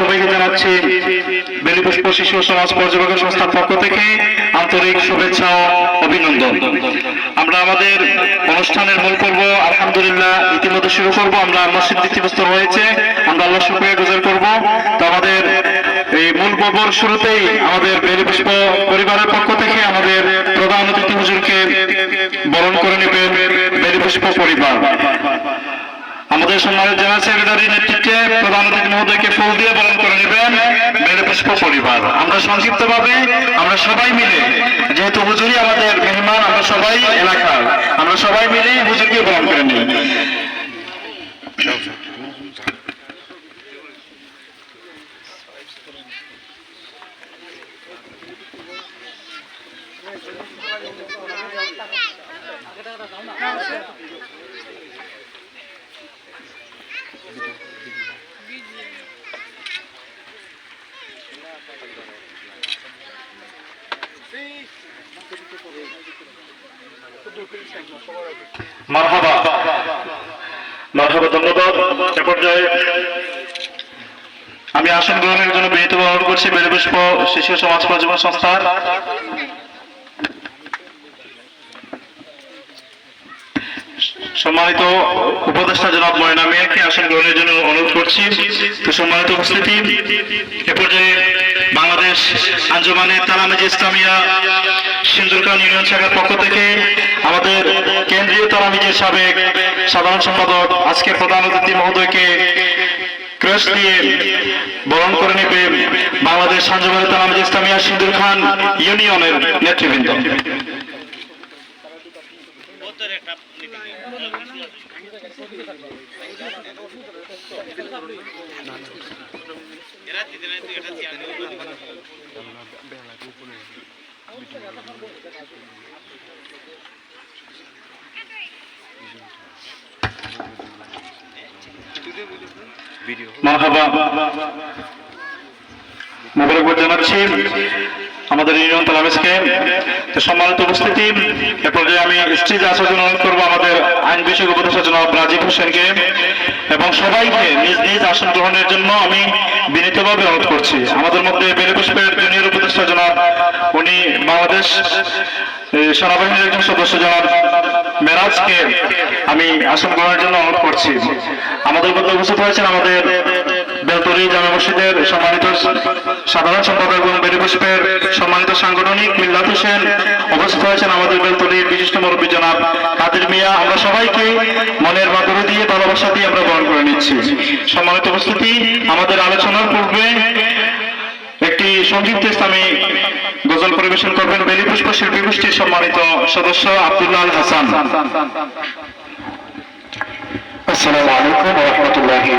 সবাইকে জানাচ্ছি বেলিপুষ্প শিশু সমাজ পর্যবেক্ষণ সংস্থার পক্ষ থেকে আন্তরিক শুভেচ্ছা ও অভিনন্দন। আমরা আমাদের অনুষ্ঠানের মূল পর্ব, আলহামদুলিল্লাহ, ইতিমধ্যে শুরু করব। আমরা মসজিদ ভিত্তিপ্রস্ত হয়েছে। আমরা আল্লাহ শুক্রিয়া গুজার করব। তো আমাদের এই মূল পর্বর শুরুতেই আমাদের বেলিপুষ্প পরিবারের পক্ষ থেকে আমাদের প্রধান অতিথি হুজুরকে বরণ করে নেবেন বেলিপুষ্প পরিবার। আমাদের সম্মানের জেনারেল সেক্রেটারি নেতৃত্বে প্রধান অতিথি মহোদয়কে ফুল দিয়ে বরণ করে নেবেন মেরুপুষ্প পরিবার। আমরা সংক্ষিপ্তভাবে আমরা সবাই মিলে, যেহেতু হুজুরি আমাদের মেহমান, আমরা সবাই এলাকার, আমরা সবাই মিলে হুজুরকে বরণ করে নিই। আমি আসন গ্রহণের জন্য বিনীত অনুরোধ করছি বেরপুষ্প শিশু সমাজ প্রজীবন সংস্থার। সম্মানিত উপদেষ্টা জনাব ময়না মেয়েকে আসন গ্রহণের জন্য অনুরোধ করছি। সম্মানিত উপস্থিতি, এ পর্যায়ে বাংলাদেশ আঞ্জুমানে তালামেজ ইসলামিয়া সিন্দুরকান ইউনিয়ন শাখার পক্ষ থেকে আমাদের কেন্দ্রীয় তালামিজের সাবেক সাধারণ সম্পাদক আজকের প্রধান অতিথি মহোদয়কে ক্রেস্ট দিয়ে বরণ করে নেবে বাংলাদেশ আঞ্জুমানে তালামিজ ইসলামিয়া সিন্দুর খান ইউনিয়নের নেতৃবৃন্দ। মারহাবা মোবারকবাদ জানাচ্ছি আমাদের ইউনিয়ন তালামেজকে তো সম্মানিত উপস্থিতি, এ পর্যায়ে আমি স্টেজে আসার জন্য অনুরোধ করব, আমাদের আইন বিষয়ক উপদেষ্টা জনাব রাজীব হোসেনকে এবং সবাইকে নিজ নিজ আসন গ্রহণের জন্য আমি বিনীতভাবে অনুরোধ করছি। আমাদের মধ্যে বেলেপুষ্পের জুনিয়র উপদেষ্টা জনাব, উনি বাংলাদেশ সেনাবাহিনীর একজন সদস্য জনাব মেরাজকে আমি আসন গ্রহণের জন্য অনুরোধ করছি। আমাদের মধ্যে উপস্থিত হয়েছেন আমাদের বেলতরি জামা সম্মানিত সাধারণ সম্পাদক এবং বেরিপুষ্পের সম্মানিত সাংগঠনিক মিল্লাত হোসেন উপস্থিত হয়েছেন আমাদের বেলতলির বিশিষ্ট মুরব্বী জনাব কাদের মিয়া। আমরা সবাইকে মনের মাধ্যমে দিয়ে ভালোবাসা দিয়ে আমরা বরণ করে নিচ্ছি। সম্মানিত উপস্থিতি আমাদের আলোচনার পূর্বে একটি সংযুক্ত ইসলামী গজল পরিবেশন করবেন বেলিপুষ্প শিল্পী গোষ্ঠীর সম্মানিত সদস্য আব্দুল্লাহ হাসান। আসসালামু আলাইকুম রহমতুল্লাহি